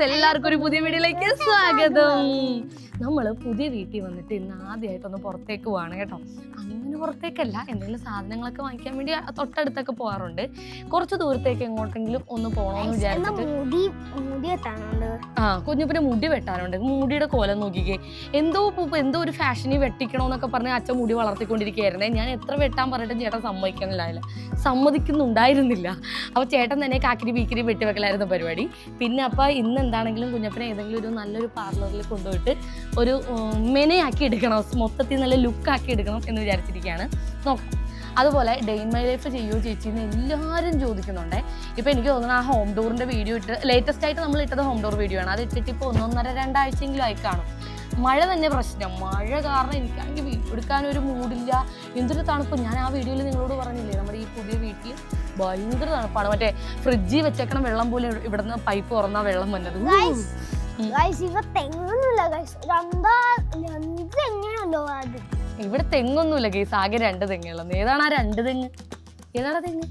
Guys എല്ലാവർക്കും ഒരു പുതിയ വീഡിയോയിലേക്ക് സ്വാഗതം. നമ്മൾ പുതിയ വീട്ടിൽ വന്നിട്ട് ഇന്ന് ആദ്യമായിട്ടൊന്ന് പുറത്തേക്ക് പോവാണ് കേട്ടോ. അങ്ങനെ പുറത്തേക്കല്ല. എന്തെങ്കിലും സാധനങ്ങളൊക്കെ വാങ്ങിക്കാൻ വേണ്ടി തൊട്ടടുത്തൊക്കെ പോകാറുണ്ട്. കുറച്ച് ദൂരത്തേക്ക് എങ്ങോട്ടെങ്കിലും ഒന്ന് പോകണമെന്ന് വിചാരിച്ചിട്ട് ആ കുഞ്ഞുപ്പിന് മുടി വെട്ടാനുണ്ട്. മുടിയുടെ കോലം നോക്കിക്കേ. എന്തോ എന്തോ ഒരു ഫാഷനിൽ വെട്ടിക്കണോന്നൊക്കെ പറഞ്ഞ് അച്ഛൻ മുടി വളർത്തിക്കൊണ്ടിരിക്കുകയായിരുന്നേ. ഞാൻ എത്ര വെട്ടാൻ പറഞ്ഞിട്ടും ചേട്ടൻ സമ്മതിക്കണില്ല സമ്മതിക്കുന്നുണ്ടായിരുന്നില്ല. അപ്പോൾ ചേട്ടൻ തന്നെ കാക്കിരി ബീക്കിരി വെട്ടി വെക്കലായിരുന്നു പരിപാടി. പിന്നെ അപ്പോൾ ഇന്ന് എന്താണെങ്കിലും കുഞ്ഞപ്പനെ ഏതെങ്കിലും ഒരു നല്ലൊരു പാർലറിൽ കൊണ്ടുപോയിട്ട് ഒരു മെനയാക്കി എടുക്കണം. മൊത്തത്തിൽ നല്ല ലുക്കാക്കി എടുക്കണം എന്ന് വിചാരിച്ചിരിക്കുകയാണ് നോക്കാം അതുപോലെ ഡെയിൻ മൈ ലൈഫ് ചെയ്യുമോ ചേച്ചി എന്ന് എല്ലാവരും ചോദിക്കുന്നുണ്ട്. ഇപ്പോൾ എനിക്ക് തോന്നുന്നു ആ ഹോം ഡോറിന്റെ വീഡിയോ ഇട്ട് ലേറ്റസ്റ്റ് ആയിട്ട് നമ്മൾ ഇട്ടത് ഹോം ഡോർ വീഡിയോ ആണ്. അത് ഇട്ടിട്ട് ഇപ്പോൾ ഒന്നൊന്നര രണ്ടാഴ്ചയെങ്കിലും ആയി കാണും. മഴ തന്നെ പ്രശ്നം. മഴ കാരണം എനിക്കാണെങ്കിൽ വീഡിയോ എടുക്കാൻ ഒരു മൂടില്ല. എന്തൊരു തണുപ്പ്. ഞാൻ ആ വീഡിയോയിൽ നിങ്ങളോട് പറഞ്ഞില്ലേ നമ്മുടെ ഈ പുതിയ വീട്ടിൽ ഭയങ്കര തണുപ്പാണ്. മറ്റേ ഫ്രിഡ്ജിൽ വെച്ചേക്കണം വെള്ളം പോലെ ഇവിടുന്ന് പൈപ്പ് തുറന്നാൽ വെള്ളം വന്നത്. തെങ്ങൊന്നുമില്ല. ഗൈസ് ഇവിടെ തെങ്ങൊന്നുമില്ല കേസ് ആകെ രണ്ട് തെങ്ങുള്ളത് ഏതാണ് ആ രണ്ട് തെങ്ങ്? ഏതാണ് തെങ്ങ്?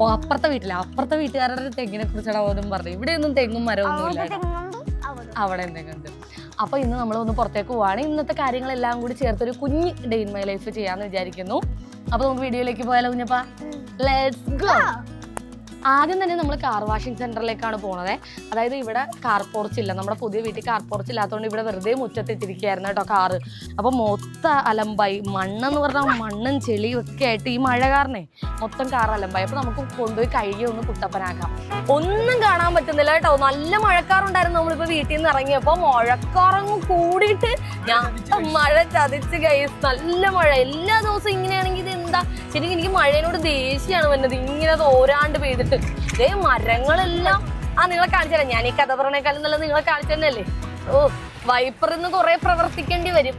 ഓ അപ്പുറത്തെ വീട്ടിലെ അപ്പുറത്തെ വീട്ടുകാരുടെ തെങ്ങിനെ കുറിച്ചാണ് അവരും പറഞ്ഞത്. ഇവിടെ ഒന്നും തെങ്ങും മരമൊന്നും ഇല്ല അവിടെ എന്തെങ്കിലും അപ്പൊ ഇന്ന് നമ്മൾ ഒന്ന് പുറത്തേക്ക് പോവാണ്. ഇന്നത്തെ കാര്യങ്ങളെല്ലാം കൂടി ചേർത്തൊരു കുഞ്ഞ് ഡേ ഇൻ മൈ ലൈഫ് ചെയ്യാന്ന് വിചാരിക്കുന്നു. അപ്പൊ നമുക്ക് വീഡിയോയിലേക്ക് പോയാലോ കുഞ്ഞപ്പാ? ലെറ്റ്സ് ഗോ ആദ്യം തന്നെ നമ്മൾ കാർ വാഷിംഗ് സെന്ററിലേക്കാണ് പോണത്. അതായത് ഇവിടെ കാർ പോർച്ച് ഇല്ല. നമ്മുടെ പുതിയ വീട്ടിൽ കാർ പോർച്ച് ഇല്ലാത്തതുകൊണ്ട് ഇവിടെ വെറുതെ മുറ്റത്തിട്ടിരിക്കുകയായിരുന്നു കേട്ടോ കാറ് അപ്പോൾ മൊത്ത അലമ്പായി. മണ്ണെന്ന് പറഞ്ഞാൽ മണ്ണും ചെളിയും ഒക്കെ ആയിട്ട് ഈ മഴ കാരണേ മൊത്തം കാർ അലമ്പായി. അപ്പോൾ നമുക്ക് കൊണ്ടുപോയി കഴുകി ഒന്ന് കുട്ടപ്പനാക്കാം. ഒന്നും കാണാൻ പറ്റുന്നില്ല കേട്ടോ. നല്ല മഴക്കാറുണ്ടായിരുന്നു നമ്മളിപ്പോൾ വീട്ടിൽ നിന്ന് ഇറങ്ങിയപ്പോൾ മഴക്കാറങ്ങ് കൂടിയിട്ട് ഞാൻ മഴ ചതിച്ച് കൈ നല്ല മഴ. എല്ലാ ദിവസവും ഇങ്ങനെയാണെങ്കിൽ എന്താ? ശരിക്കും എനിക്ക് മഴയോട് ദേഷ്യമാണ് വന്നത് ഇങ്ങനെ തോരാണ്ട് പെയ്തിട്ട്. ഇതേ മരങ്ങളെല്ലാം ആ നിങ്ങളെ കാണിച്ചു തരാം. ഞാൻ ഈ കഥ പറഞ്ഞേക്കാളും നല്ല നിങ്ങളെ കാണിച്ചു തന്നെയല്ലേ? ഓ വൈപ്പർ ഇന്ന് കുറെ പ്രവർത്തിക്കേണ്ടി വരും.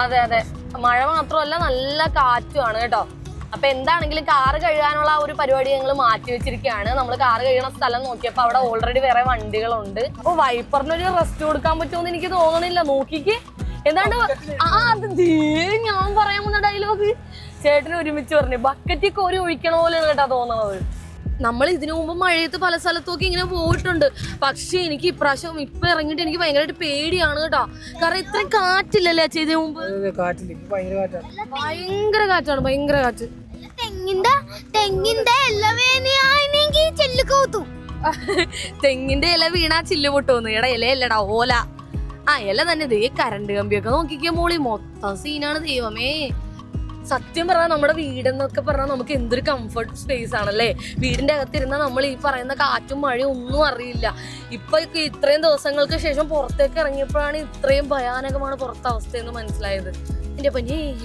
അതെ അതെ. മഴ മാത്രമല്ല നല്ല കാറ്റുമാണ് കേട്ടോ. അപ്പൊ എന്താണെങ്കിലും കാറ് കഴുകാനുള്ള ഒരു പരിപാടി ഞങ്ങൾ മാറ്റി വെച്ചിരിക്കുകയാണ്. നമ്മൾ കാറ് കഴുകണ സ്ഥലം നോക്കിയപ്പോ അവിടെ ഓൾറെഡി വേറെ വണ്ടികളുണ്ട്. അപ്പൊ വൈപ്പറിനൊരു റെസ്റ്റ് കൊടുക്കാൻ പറ്റുമെന്ന് എനിക്ക് തോന്നണില്ല. നോക്കിക്ക്. എന്താണ്ട് ആ അത് ഞാൻ പറയാൻ വന്ന ഡയലോഗ് ചേട്ടൻ ഒരുമിച്ച് പറഞ്ഞു ബക്കറ്റിൽ കോരി ഒഴിക്കണ പോലെയാണ് കേട്ടാ തോന്നണത്. നമ്മൾ ഇതിനു മുമ്പ് മഴയത്ത് പല സ്ഥലത്തൊക്കെ ഇങ്ങനെ പോയിട്ടുണ്ട്. പക്ഷെ എനിക്ക് ഇപ്രാവശ്യം ഇപ്പൊ ഇറങ്ങിട്ട് എനിക്ക് ഭയങ്കരമായിട്ട് പേടിയാണ് കേട്ടോ. കാരണം ഇത്രയും കാറ്റില്ലല്ലേ അച്ഛ ഇതിനു മുമ്പ് ഭയങ്കര കാറ്റാണ് ഭയങ്കര കാറ്റ്. തെങ്ങിന്റെ തെങ്ങിന്റെ ചെല്ലു കൗത്തു. തെങ്ങിന്റെ ഇല വീണാ ചില്ല് പൊട്ടുന്നു എടാ ഇല ഇല്ലടാ ഓല. ആ എല്ലാം തന്നെ ദേ കരണ്ട് കമ്പിയൊക്കെ നോക്കിക്കേ മോളി. മൊത്തം സീനാണ് ദൈവമേ. സത്യം പറഞ്ഞാൽ നമ്മുടെ വീടെന്നൊക്കെ പറഞ്ഞാൽ നമുക്ക് എന്തൊരു കംഫർട്ട് സ്പേസ് ആണല്ലേ? വീടിന്റെ അകത്തിരുന്നാൽ നമ്മൾ ഈ പറയുന്ന കാറ്റും മഴയും ഒന്നും അറിയില്ല. ഇപ്പൊ ഇത്രയും ദിവസങ്ങൾക്ക് ശേഷം പുറത്തേക്ക് ഇറങ്ങിയപ്പോഴാണ് ഇത്രയും ഭയാനകമാണ് പുറത്തെ അവസ്ഥയെന്ന് മനസ്സിലായത്.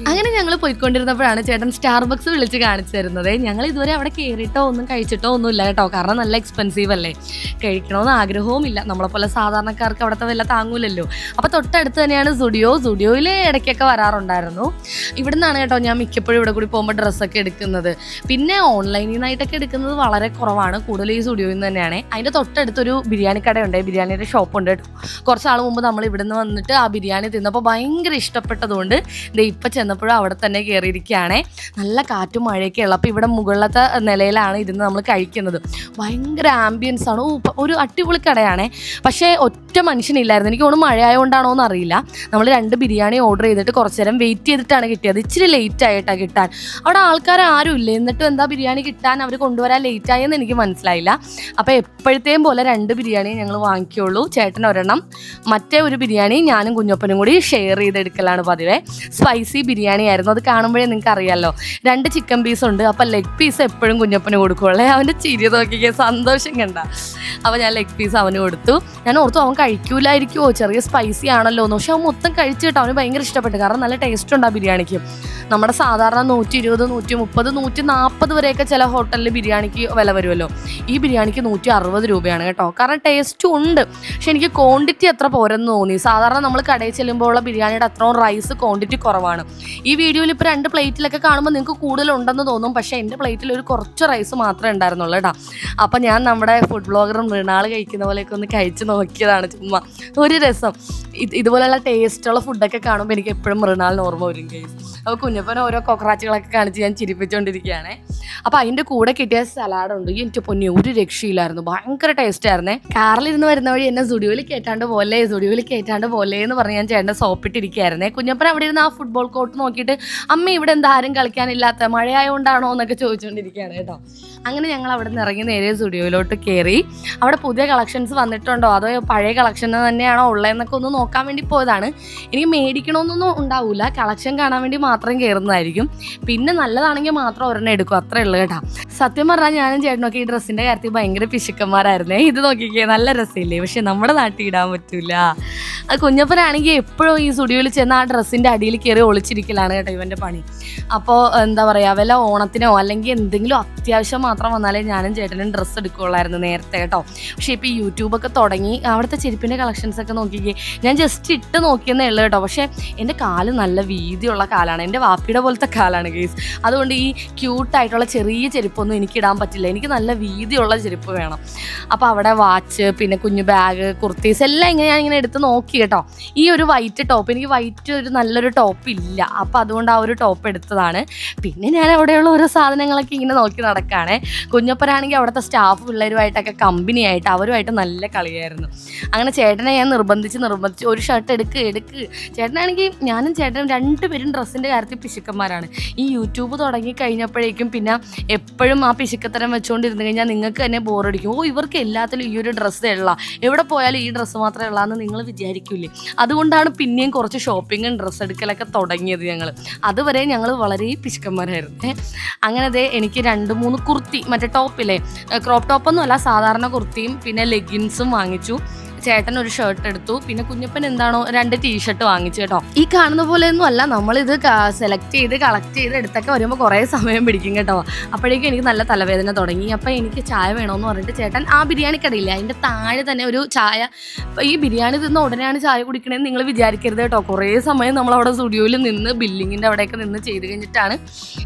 അങ്ങനെ ഞങ്ങൾ പോയിക്കൊണ്ടിരുന്നപ്പോഴാണ് ചേട്ടൻ സ്റ്റാർബക്സ് വിളിച്ച് കാണിച്ചു തരുന്നത്. ഞങ്ങൾ ഇതുവരെ അവിടെ കയറിയിട്ടോ ഒന്നും കഴിച്ചിട്ടോ ഒന്നും ഇല്ല കേട്ടോ. കാരണം നല്ല എക്സ്പെൻസീവ് അല്ലേ? കഴിക്കണമെന്ന് ആഗ്രഹവും ഇല്ല. നമ്മളെ പോലെ സാധാരണക്കാർക്ക് അവിടുത്തെ വല്ല താങ്ങൂലല്ലോ. അപ്പൊ തൊട്ടടുത്ത് തന്നെയാണ് സുഡിയോ സുഡിയോയിൽ ഇടയ്ക്കൊക്കെ വരാറുണ്ടായിരുന്നു. ഇവിടെ നിന്നാണ് കേട്ടോ ഞാൻ മിക്കപ്പോഴും ഇവിടെ കൂടി പോകുമ്പോൾ ഡ്രസ്സൊക്കെ എടുക്കുന്നത്. പിന്നെ ഓൺലൈനിൽ നിന്നായിട്ടൊക്കെ എടുക്കുന്നത് വളരെ കുറവാണ്. കൂടുതൽ ഈ സുഡിയോയിൽ നിന്ന് തന്നെയാണ്. അതിന്റെ തൊട്ടടുത്തൊരു ബിരിയാണി കടയുണ്ട് ബിരിയാണിയുടെ ഷോപ്പുണ്ട്. കേട്ടോ കുറച്ച് നാൾ മുമ്പ് നമ്മൾ ഇവിടെ നിന്ന് വന്നിട്ട് ആ ബിരിയാണി തിന്നപ്പോൾ ഭയങ്കര ഇഷ്ടപ്പെട്ടതുകൊണ്ട് ദേ ഇപ്പം ചെന്നപ്പോഴും അവിടെ തന്നെ കയറിയിരിക്കുകയാണേ നല്ല കാറ്റും മഴയൊക്കെ ഉള്ളപ്പോൾ ഇവിടെ മുകളിലത്തെ നിലയിലാണ് ഇരുന്ന് നമ്മൾ കഴിക്കുന്നത്. ഭയങ്കര ആംബിയൻസ് ആണ്. ഒരു അടിപൊളി കടയാണ്. പക്ഷേ ഒറ്റ മനുഷ്യനില്ലായിരുന്നു. എനിക്ക് തോന്നുന്നു മഴയായതുകൊണ്ടാണോ എന്ന് അറിയില്ല നമ്മൾ രണ്ട് ബിരിയാണി ഓർഡർ ചെയ്തിട്ട് കുറച്ച് നേരം വെയിറ്റ് ചെയ്തിട്ടാണ് കിട്ടിയത്. ഇച്ചിരി ലേറ്റ് ആയിട്ടാണ് കിട്ടാൻ. അവിടെ ആൾക്കാർ ആരും ഇല്ല. എന്നിട്ടും എന്താ ബിരിയാണി കിട്ടാൻ അവർ കൊണ്ടുവരാൻ ലേറ്റ് ആയെന്ന് എനിക്ക് മനസ്സിലായില്ല. അപ്പോൾ എപ്പോഴത്തെയും പോലെ രണ്ട് ബിരിയാണി ഞങ്ങൾ വാങ്ങിക്കുള്ളൂ. ചേട്ടൻ ഒരെണ്ണം. മറ്റേ ഒരു ബിരിയാണി ഞാനും കുഞ്ഞപ്പനും കൂടി ഷെയർ ചെയ്തെടുക്കലാണ് പതിവേ. സ്പൈസി ബിരിയാണി ആയിരുന്നു. അത് കാണുമ്പോഴേ നിങ്ങൾക്ക് അറിയാമല്ലോ രണ്ട് ചിക്കൻ പീസ് ഉണ്ട്. അപ്പം ലെഗ് പീസ് എപ്പോഴും കുഞ്ഞപ്പന് കൊടുക്കുള്ളേ അവന്റെ ചിരി നോക്കിക്കേ സന്തോഷം കണ്ട. അപ്പോൾ ഞാൻ ലെഗ് പീസ് അവന് കൊടുത്തു. ഞാൻ ഓർത്തു അവൻ കഴിക്കൂലായിരിക്കുമോ ചെറിയ സ്പൈസി ആണല്ലോ എന്ന്. പക്ഷെ അവൻ മൊത്തം കഴിച്ചു കേട്ടോ. അവന് ഭയങ്കര ഇഷ്ടപ്പെട്ടു. കാരണം നല്ല ടേസ്റ്റ് ഉണ്ട് ആ ബിരിയാണിക്ക്. നമ്മുടെ സാധാരണ നൂറ്റി ഇരുപത് നൂറ്റി മുപ്പത് നൂറ്റി നാൽപ്പത് വരെയൊക്കെ ചില ഹോട്ടലിൽ ബിരിയാണിക്ക് വില വരുമല്ലോ ഈ ബിരിയാണിക്ക് നൂറ്റി അറുപത് രൂപയാണ് കേട്ടോ. കാരണം ടേസ്റ്റും ഉണ്ട്. പക്ഷെ എനിക്ക് ക്വാണ്ടിറ്റി അത്ര പോരെന്ന് തോന്നി. സാധാരണ നമ്മൾ കടയിൽ ചെല്ലുമ്പോൾ ഉള്ള ബിരിയാണിയുടെ അത്രയും റൈസ് ക്വാണ്ടിറ്റി കുറവാണ്. ഈ വീഡിയോയിൽ ഇപ്പോൾ രണ്ട് പ്ലേറ്റിലൊക്കെ കാണുമ്പോൾ നിങ്ങൾക്ക് കൂടുതലുണ്ടെന്ന് തോന്നും. പക്ഷേ എന്റെ പ്ലേറ്റിൽ ഒരു കുറച്ച് റൈസ് മാത്രമേ ഉണ്ടായിരുന്നുള്ളൂ കേട്ടോ. അപ്പം ഞാൻ നമ്മുടെ ഫുഡ് ബ്ലോഗറും മൃണാൾ കഴിക്കുന്ന പോലെയൊക്കെ ഒന്ന് കഴിച്ച് നോക്കിയതാണ് ചുമ്മാ. ഒരു രസം. ഇതുപോലെയുള്ള ടേസ്റ്റുള്ള ഫുഡൊക്കെ കാണുമ്പോൾ എനിക്ക് എപ്പോഴും മൃണാളിന് ഓർമ്മ വരും കേസ് അപ്പോൾ കുഞ്ഞപ്പൻ ഓരോ കൊക്രാച്ചുകളൊക്കെ കാണിച്ച് ഞാൻ ചിരിപ്പിച്ചുകൊണ്ടിരിക്കുകയാണ് അപ്പോൾ അതിന്റെ കൂടെ കിട്ടിയ സലാഡുണ്ട് എനിക്ക് പൊന്നി ഒരു രക്ഷയില്ലായിരുന്നു. ഭയങ്കര ടേസ്റ്റ് ആയിരുന്നേ. കാറിലിരുന്ന് വരുന്ന വഴി എന്നെ സുഡിയോയിൽ കയറ്റാണ്ട് പോലെ സുഡിയോയിൽ കയറ്റാണ്ട് പോലെ എന്ന് പറഞ്ഞ് ഞാൻ ചേട്ടന്റെ സോപ്പിട്ടിരിക്കുകയായിരുന്നേ കുഞ്ഞപ്പൻ അവിടെ ഇരുന്ന് ആ ഫുട്ബോൾ കോർട്ട് നോക്കിയിട്ട് അമ്മ ഇവിടെ എന്താ ആരും കളിക്കാനില്ലാത്ത മഴയായതുകൊണ്ടാണോ എന്നൊക്കെ ചോദിച്ചുകൊണ്ടിരിക്കുകയാണ് കേട്ടോ. അങ്ങനെ ഞങ്ങൾ അവിടെ നിന്ന് ഇറങ്ങി നേരെ സ്റ്റുഡിയോയിലോട്ട് കയറി അവിടെ പുതിയ കളക്ഷൻസ് വന്നിട്ടുണ്ടോ? അതോ പഴയ കളക്ഷൻ തന്നെയാണോ ഉള്ളതെന്നൊക്കെ ഒന്ന് നോക്കാൻ വേണ്ടി പോയതാണ്. എനിക്ക് മേടിക്കണമെന്നൊന്നും ഉണ്ടാവില്ല കളക്ഷൻ കാണാൻ വേണ്ടി മാത്രം കയറുന്നതായിരിക്കും പിന്നെ നല്ലതാണെങ്കിൽ മാത്രം ഒരെണ്ണം എടുക്കും. അത്രേ ഉള്ളൂ കേട്ടോ. സത്യം പറഞ്ഞാൽ ഞാനും ചേട്ടനൊക്കെ ഈ ഡ്രസ്സിന്റെ കാര്യത്തിൽ ഭയങ്കര പിശുക്കന്മാരായിരുന്നേ. ഇത് നോക്കിക്കേ നല്ല രസമില്ലേ? പക്ഷെ നമ്മുടെ നാട്ടിൽ ഇടാൻ പറ്റില്ല അത് കുഞ്ഞപ്പനാണെങ്കിൽ എപ്പോഴും ഈ സ്റ്റുഡിയോയിൽ ചെന്ന് ആ ഡ്രസ്സിന്റെ അടിയിൽ കയറി ഒളിച്ചിരിക്കലാണ് കേട്ടോ ഇവന്റെ പണി. അപ്പോൾ എന്താ പറയുക വല്ല ഓണത്തിനോ അല്ലെങ്കിൽ എന്തെങ്കിലും അത്യാവശ്യം മാത്രം വന്നാലേ ഞാനും ചേട്ടനും ഡ്രസ്സ് എടുക്കുകയുള്ളായിരുന്നു നേരത്തെ കേട്ടോ. പക്ഷേ ഇപ്പോൾ യൂട്യൂബൊക്കെ തുടങ്ങി അവിടുത്തെ ചെരുപ്പിന്റെ കളക്ഷൻസൊക്കെ നോക്കിക്കേ ഞാൻ ജസ്റ്റ് ഇട്ട് നോക്കിയെന്നേ ഉള്ളൂ കേട്ടോ. പക്ഷേ എന്റെ കാൽ നല്ല വീതിയുള്ള കാലാണ്. എന്റെ വാപ്പിയുടെ പോലത്തെ കാലാണ് കേസ് അതുകൊണ്ട് ഈ ക്യൂട്ടായിട്ടുള്ള ചെറിയ ചെരുപ്പൊന്നും എനിക്ക് ഇടാൻ പറ്റില്ല. എനിക്ക് നല്ല വീതിയുള്ള ചെരുപ്പ് വേണം. അപ്പോൾ അവിടെ വാച്ച് പിന്നെ കുഞ്ഞു ബാഗ് കുർത്തീസ് എല്ലാം ഇങ്ങനെ ഞാൻ ഇങ്ങനെ എടുത്ത് നോക്കി കേട്ടോ. ഈ ഒരു വൈറ്റ് ടോപ്പ് എനിക്ക് വൈറ്റ് ഒരു നല്ലൊരു ടോപ്പ് ഇല്ല. അപ്പോൾ അതുകൊണ്ട് ആ ഒരു ടോപ്പ് എടുത്തതാണ്. പിന്നെ ഞാൻ അവിടെയുള്ള ഓരോ സാധനങ്ങളൊക്കെ ഇങ്ങനെ നോക്കി നടക്കുകയാണ് കുഞ്ഞപ്പനാണെങ്കിൽ അവിടുത്തെ സ്റ്റാഫ് പിള്ളേരുമായിട്ടൊക്കെ കമ്പനിയായിട്ട് അവരുമായിട്ട് നല്ല കളിയായിരുന്നു. അങ്ങനെ ചേട്ടനെ ഞാൻ നിർബന്ധിച്ച് നിർബന്ധിച്ച് ഒരു ഷർട്ട് എടുക്ക് എടുക്ക്. ചേട്ടനാണെങ്കിൽ ഞാനും ചേട്ടനും രണ്ടുപേരും ഡ്രസ്സിന്റെ കാര്യത്തിൽ പിശുക്കന്മാരാണ്. ഈ യൂട്യൂബ് തുടങ്ങി കഴിഞ്ഞപ്പോഴേക്കും പിന്നെ എപ്പോഴും ആ പിശുക്കത്തരം വെച്ചുകൊണ്ടിരുന്നു കഴിഞ്ഞാൽ നിങ്ങൾക്ക് തന്നെ ബോറടിക്കും. ഓ ഇവർക്ക് എല്ലാത്തിലും ഈ ഒരു ഡ്രസ്സ് ഉള്ള. എവിടെ പോയാലും ഈ ഡ്രസ്സ് മാത്രമേ ഉള്ളൂ നിങ്ങൾ വിചാരിക്കൂലേ അതുകൊണ്ടാണ് പിന്നെയും കുറച്ച് ഷോപ്പിങ്ങും ഡ്രസ്സ് എടുക്കലൊക്കെ തുടങ്ങിയത് ഞങ്ങൾ അതുവരെ ഞങ്ങൾ വളരെ പിശുക്കന്മാരായിരുന്നു. അങ്ങനെ ദേ എനിക്ക് രണ്ട് മൂന്ന് കുർത്തി മറ്റേ ടോപ്പില്ലേ ക്രോപ്പ് ടോപ്പൊന്നും അല്ല സാധാരണ കുർത്തിയും പിന്നെ ലെഗിൻസും വാങ്ങിച്ചു. ചേട്ടൻ ഒരു ഷർട്ട് എടുത്തു. പിന്നെ കുഞ്ഞപ്പൻ എന്താണോ രണ്ട് ടീഷർട്ട് വാങ്ങിച്ചു കേട്ടോ. ഈ കാണുന്ന പോലെ ഒന്നും അല്ല. നമ്മളിത് സെലക്ട് ചെയ്ത് കളക്ട് ചെയ്ത് എടുത്തൊക്കെ വരുമ്പോൾ കുറേ സമയം പിടിക്കും കേട്ടോ. അപ്പോഴേക്കും എനിക്ക് നല്ല തലവേദന തുടങ്ങി. അപ്പം എനിക്ക് ചായ വേണമെന്ന് പറഞ്ഞിട്ട് ചേട്ടൻ ആ ബിരിയാണി കടയില്ല അതിന്റെ താഴെ തന്നെ ഒരു ചായ. ഈ ബിരിയാണി തിന്ന ഉടനെയാണ് ചായ കുടിക്കണേന്ന് നിങ്ങൾ വിചാരിക്കരുത് കേട്ടോ. കുറേ സമയം നമ്മൾ അവിടെ സ്റ്റുഡിയോയിൽ നിന്ന് ബില്ലിങ്ങിന്റെ അവിടെയൊക്കെ നിന്ന് ചെയ്ത് കഴിഞ്ഞിട്ടാണ്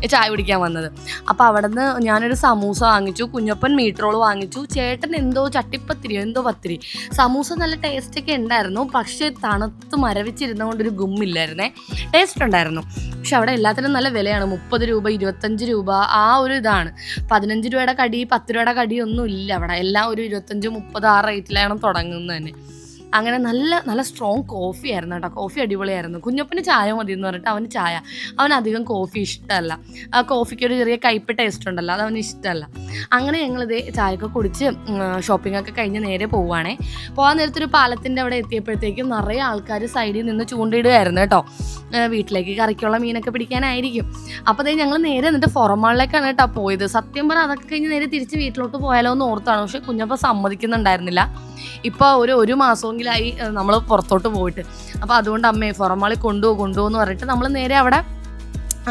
ചായ കുടിക്കാൻ വന്നത്. അപ്പോൾ അവിടെ നിന്ന് ഞാനൊരു സമൂസ വാങ്ങിച്ചു. കുഞ്ഞപ്പൻ മീറ്റ് റോൾ വാങ്ങിച്ചു. ചേട്ടൻ എന്തോ ചട്ടിപ്പത്തിരിയോ എന്തോ പത്തിരി. സമൂസ നല്ല ടേസ്റ്റ് ഒക്കെ ഉണ്ടായിരുന്നു. പക്ഷേ തണുത്ത് മരവിച്ചിരുന്ന ഒരു ഗുമ്മില്ലായിരുന്നേ. ടേസ്റ്റ് ഉണ്ടായിരുന്നു. പക്ഷെ അവിടെ എല്ലാത്തിനും നല്ല വിലയാണ്. മുപ്പത് രൂപ ഇരുപത്തഞ്ച് രൂപ ആ ഒരു ഇതാണ്. പതിനഞ്ച് രൂപയുടെ കടി പത്ത് രൂപയുടെ കടി ഒന്നും ഇല്ല അവിടെ. എല്ലാം ഒരു ഇരുപത്തഞ്ച് മുപ്പത് ആ റേറ്റിലാണ് തുടങ്ങുന്നത് തന്നെ. അങ്ങനെ നല്ല നല്ല സ്ട്രോങ് കോഫി ആയിരുന്നു കേട്ടോ. കോഫി അടിപൊളിയായിരുന്നു. കുഞ്ഞപ്പന് ചായ മതി എന്ന് പറഞ്ഞിട്ട് അവന് ചായ. അവന് അധികം കോഫി ഇഷ്ടമല്ല. ആ കോഫിക്ക് ഒരു ചെറിയ കയ്പ് ടേസ്റ്റ് ഉണ്ടല്ലോ അത് അവന് ഇഷ്ടമല്ല. അങ്ങനെ ഞങ്ങളിത് ചായയൊക്കെ കുടിച്ച് ഷോപ്പിംഗ് ഒക്കെ കഴിഞ്ഞ് നേരെ പോവുകയാണേ പോകാൻ നേരത്തെ ഒരു പാലത്തിന്റെ അവിടെ എത്തിയപ്പോഴത്തേക്കും നിറയെ ആൾക്കാർ സൈഡിൽ നിന്ന് ചൂണ്ടയിടുമായിരുന്നു കേട്ടോ. വീട്ടിലേക്ക് കറിക്കുള്ള മീനൊക്കെ പിടിക്കാനായിരിക്കും. അപ്പോൾ അതേ ഞങ്ങൾ നേരെ എന്നിട്ട് ഫോറമാളിലേക്കാണ് കേട്ടോ പോയത്. സത്യം പറഞ്ഞാൽ അതൊക്കെ കഴിഞ്ഞ് നേരെ തിരിച്ച് വീട്ടിലോട്ട് പോയാലോ എന്ന് ഓർത്താണ്. പക്ഷേ കുഞ്ഞപ്പ സമ്മതിക്കുന്നുണ്ടായിരുന്നില്ല. ഇപ്പോൾ ഒരു ഒരു മാസമെങ്കിലായി നമ്മൾ പുറത്തോട്ട് പോയിട്ട്. അപ്പോൾ അതുകൊണ്ട് അമ്മയെ പുറമാളി കൊണ്ടുപോകും കൊണ്ടുപോകുമെന്ന് പറഞ്ഞിട്ട് നമ്മൾ നേരെ അവിടെ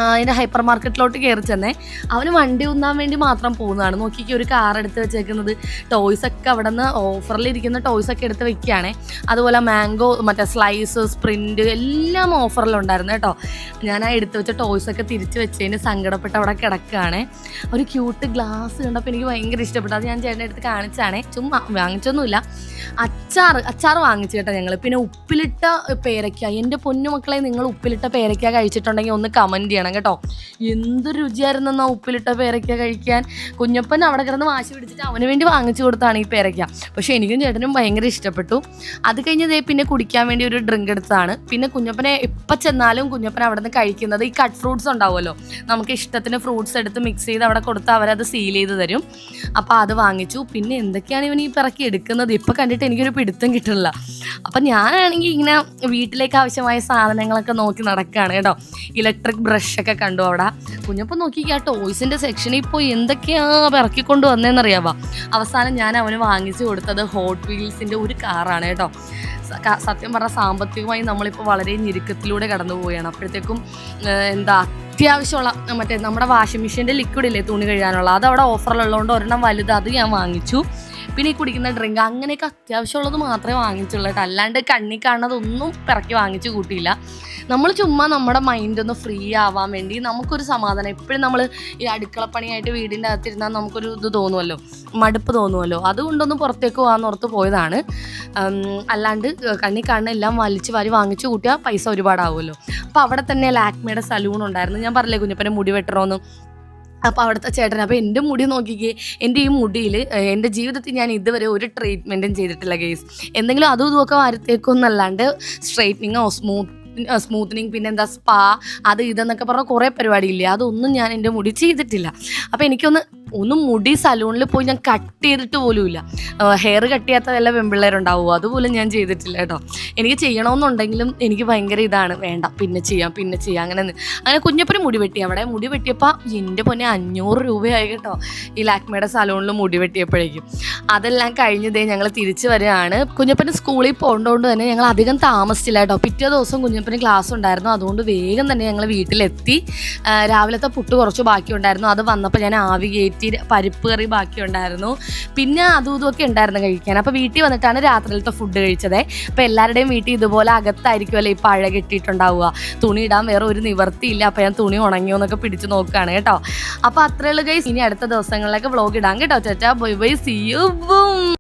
അതിന്റെ ഹൈപ്പർ മാർക്കറ്റിലോട്ട് കയറി ചെന്നേ. അവന് വണ്ടി ഉന്നാൻ വേണ്ടി മാത്രം പോകുന്നതാണ് നോക്കിക്ക് ഒരു കാർ എടുത്ത് വെച്ചേക്കുന്നത്. ടോയ്സ് ഒക്കെ അവിടെ നിന്ന് ഓഫറിലിരിക്കുന്ന ടോയ്സ് ഒക്കെ എടുത്ത് വെക്കുകയാണേ. അതുപോലെ മാംഗോ മറ്റേ സ്ലൈസ് സ്പ്രിന്റ് എല്ലാം ഓഫറിലുണ്ടായിരുന്നു കേട്ടോ. ഞാൻ ആ എടുത്ത് വെച്ച ടോയ്സ് ഒക്കെ തിരിച്ച് വെച്ചതിന് സങ്കടപ്പെട്ട് അവിടെ കിടക്കുകയാണ്. ഒരു ക്യൂട്ട് ഗ്ലാസ് കണ്ടപ്പോൾ എനിക്ക് ഭയങ്കര ഇഷ്ടപ്പെട്ടു. അത് ഞാൻ ചേട്ടന്റെ അടുത്ത് കാണിച്ചാണേ. ചുമ്മാ വാങ്ങിച്ചൊന്നുമില്ല. അച്ചാർ അച്ചാർ വാങ്ങിച്ചു കേട്ടോ ഞങ്ങൾ പിന്നെ ഉപ്പിലിട്ട പേരയ്ക്ക എന്റെ പൊന്നു മക്കളെ നിങ്ങൾ ഉപ്പിലിട്ട പേരയ്ക്ക കഴിച്ചിട്ടുണ്ടെങ്കിൽ ഒന്ന് കമന്റ് ചെയ്യണം. കേട്ടോ. എന്ത് രുചിയായിരുന്നു എന്നാ ഉപ്പിലിട്ട പേരയ്ക്ക കഴിക്കാൻ. കുഞ്ഞപ്പൻ അവിടെ കിടന്ന് വാശി പിടിച്ചിട്ട് അവന് വേണ്ടി വാങ്ങിച്ചു കൊടുത്താണ് ഈ പേരയ്ക്ക പക്ഷെ എനിക്കും ചേട്ടനും ഭയങ്കര ഇഷ്ടപ്പെട്ടു. അത് കഴിഞ്ഞതേ പിന്നെ കുടിക്കാൻ വേണ്ടി ഒരു ഡ്രിങ്ക് എടുത്തതാണ്. പിന്നെ കുഞ്ഞപ്പനെ എപ്പോൾ ചെന്നാലും കുഞ്ഞപ്പൻ അവിടെ നിന്ന് കഴിക്കുന്നത് ഈ കട്ട് ഫ്രൂട്ട്സ് ഉണ്ടാവുമല്ലോ. നമുക്ക് ഇഷ്ടത്തിന് ഫ്രൂട്ട്സ് എടുത്ത് മിക്സ് ചെയ്ത് അവിടെ കൊടുത്ത് അവരത് സീൽ ചെയ്ത് തരും. അപ്പോൾ അത് വാങ്ങിച്ചു. പിന്നെ എന്തൊക്കെയാണ് ഇവൻ ഈ പിറക്കി എടുക്കുന്നത്? ഇപ്പം കണ്ടിട്ട് എനിക്കൊരു പിടുത്തം കിട്ടുന്നില്ല. അപ്പം ഞാനാണെങ്കിൽ ഇങ്ങനെ വീട്ടിലേക്ക് ആവശ്യമായ സാധനങ്ങളൊക്കെ നോക്കി നടക്കുകയാണ് കേട്ടോ. ഇലക്ട്രിക് ബ്രഷൊക്കെ കണ്ടു അവിടെ. കുഞ്ഞപ്പം നോക്കി ആ ടോയ്സിന്റെ സെക്ഷനിൽ പോയി എന്തൊക്കെയാ ഇറക്കിക്കൊണ്ട് വന്നതെന്നറിയാവാ അവസാനം ഞാൻ അവന് വാങ്ങിച്ചു കൊടുത്തത് ഹോട്ട് വീൽസിന്റെ ഒരു കാറാണ് കേട്ടോ. സത്യം പറഞ്ഞാൽ സാമ്പത്തികമായി നമ്മളിപ്പോൾ വളരെ ഞെരുക്കത്തിലൂടെ കടന്നു പോവുകയാണ്. അപ്പോഴത്തേക്കും എന്താ അത്യാവശ്യമുള്ള മറ്റേ നമ്മുടെ വാഷിംഗ് മെഷീന്റെ ലിക്വിഡ് ഇല്ലേ തുണി കഴുകാനുള്ള അത് അവിടെ ഓഫറിലുള്ളതുകൊണ്ട് ഒരെണ്ണം വലുത് അത് ഞാൻ വാങ്ങിച്ചു. പിന്നെ ഈ കുടിക്കുന്ന ഡ്രിങ്ക് അങ്ങനെയൊക്കെ അത്യാവശ്യമുള്ളത് മാത്രമേ വാങ്ങിച്ചുള്ളൂ കേട്ടോ. അല്ലാണ്ട് കണ്ണി കാണുന്നതൊന്നും പിറക്കി വാങ്ങിച്ചു കൂട്ടിയില്ല. നമ്മൾ ചുമ്മാ നമ്മുടെ മൈൻഡ് ഒന്ന് ഫ്രീ ആവാൻ വേണ്ടി നമുക്കൊരു സമാധാനം. എപ്പോഴും നമ്മൾ ഈ അടുക്കള പണിയായിട്ട് വീടിന്റെ അകത്തിരുന്നാൽ നമുക്കൊരു ഇത് തോന്നുമല്ലോ മടുപ്പ് തോന്നുമല്ലോ അതുകൊണ്ടൊന്ന് പുറത്തേക്ക് പോകാമെന്നോർത്ത് പോയതാണ്. അല്ലാണ്ട് കണ്ണി കണ്ണ് എല്ലാം വലിച്ച് വാരി വാങ്ങിച്ചു കൂട്ടിയാൽ പൈസ ഒരുപാടാവുമല്ലോ അപ്പോൾ അവിടെ തന്നെ ലാക്മിയുടെ സലൂൺ ഉണ്ടായിരുന്നു. ഞാൻ പറഞ്ഞില്ലേ കുഞ്ഞപ്പനെ മുടി വെട്ടണമെന്ന് അപ്പോൾ അവിടുത്തെ ചേട്ടൻ അപ്പോൾ എന്റെ മുടി നോക്കിക്കേ എന്റെ ഈ മുടിയിൽ എന്റെ ജീവിതത്തിൽ ഞാൻ ഇതുവരെ ഒരു ട്രീറ്റ്മെന്റും ചെയ്തിട്ടില്ല കേസ് എന്തെങ്കിലും അതും ഇതുമൊക്കെ വരത്തേക്കൊന്നല്ലാണ്ട് സ്ട്രൈറ്റനിങ്ങോ സ്മൂത്ത് സ്മൂത്തനിങ് പിന്നെ എന്താ സ്പാ അത് ഇതെന്നൊക്കെ പറഞ്ഞാൽ കുറേ പരിപാടിയില്ലേ? അതൊന്നും ഞാൻ എന്റെ മുടി ചെയ്തിട്ടില്ല. അപ്പോൾ എനിക്കൊന്ന് ഒന്നും മുടി സലൂണിൽ പോയി ഞാൻ കട്ട് ചെയ്തിട്ട് പോലുമില്ല. ഹെയർ കട്ട് ചെയ്യാത്ത വല്ല പെൺപിള്ളേരുണ്ടാവുമോ? അതുപോലും ഞാൻ ചെയ്തിട്ടില്ല കേട്ടോ. എനിക്ക് ചെയ്യണമെന്നുണ്ടെങ്കിലും എനിക്ക് ഭയങ്കര ഇതാണ്. വേണ്ട പിന്നെ ചെയ്യാം പിന്നെ ചെയ്യാം അങ്ങനെ അങ്ങനെ കുഞ്ഞപ്പന് മുടി വെട്ടി. അവിടെ മുടി വെട്ടിയപ്പോൾ എന്റെ പൊന്നെ അഞ്ഞൂറ് രൂപയായി കേട്ടോ. ഈ ലാക്മയുടെ സലൂണിൽ മുടി വെട്ടിയപ്പോഴേക്കും. അതെല്ലാം കഴിഞ്ഞതേ ഞങ്ങൾ തിരിച്ചു വരികയാണ്. കുഞ്ഞപ്പന് സ്കൂളിൽ പോകേണ്ടതുകൊണ്ട് തന്നെ ഞങ്ങൾ അധികം താമസിച്ചില്ല കേട്ടോ. പിറ്റേ ദിവസം കുഞ്ഞപ്പന് ക്ലാസ് ഉണ്ടായിരുന്നു. അതുകൊണ്ട് വേഗം തന്നെ ഞങ്ങൾ വീട്ടിലെത്തി. രാവിലത്തെ പുട്ട് കുറച്ച് ബാക്കിയുണ്ടായിരുന്നു. അത് വന്നപ്പോൾ ഞാൻ ആവി കയറ്റി പരിപ്പ് കറി ബാക്കി ഉണ്ടായിരുന്നു പിന്നെ അതും ഇതുമൊക്കെ ഉണ്ടായിരുന്നു കഴിക്കാൻ. അപ്പോൾ വീട്ടിൽ വന്നിട്ടാണ് രാത്രിയിലത്തെ ഫുഡ് കഴിച്ചത്. അപ്പോൾ എല്ലാവരുടെയും വീട്ടിൽ ഇതുപോലെ അകത്തായിരിക്കുമല്ലോ ഈ പഴ കെട്ടിയിട്ടുണ്ടാവുക. തുണി ഇടാൻ വേറെ ഒരു നിവർത്തിയില്ല അപ്പോൾ ഞാൻ തുണി ഉണങ്ങിയോ എന്നൊക്കെ പിടിച്ച് നോക്കുകയാണ് കേട്ടോ. അപ്പോൾ അത്രയുള്ള ഗൈസ് ഇനി അടുത്ത ദിവസങ്ങളിലൊക്കെ വ്ളോഗ് ഇടാം കേട്ടോ. ചേച്ചാ ബൈ ബൈ. See you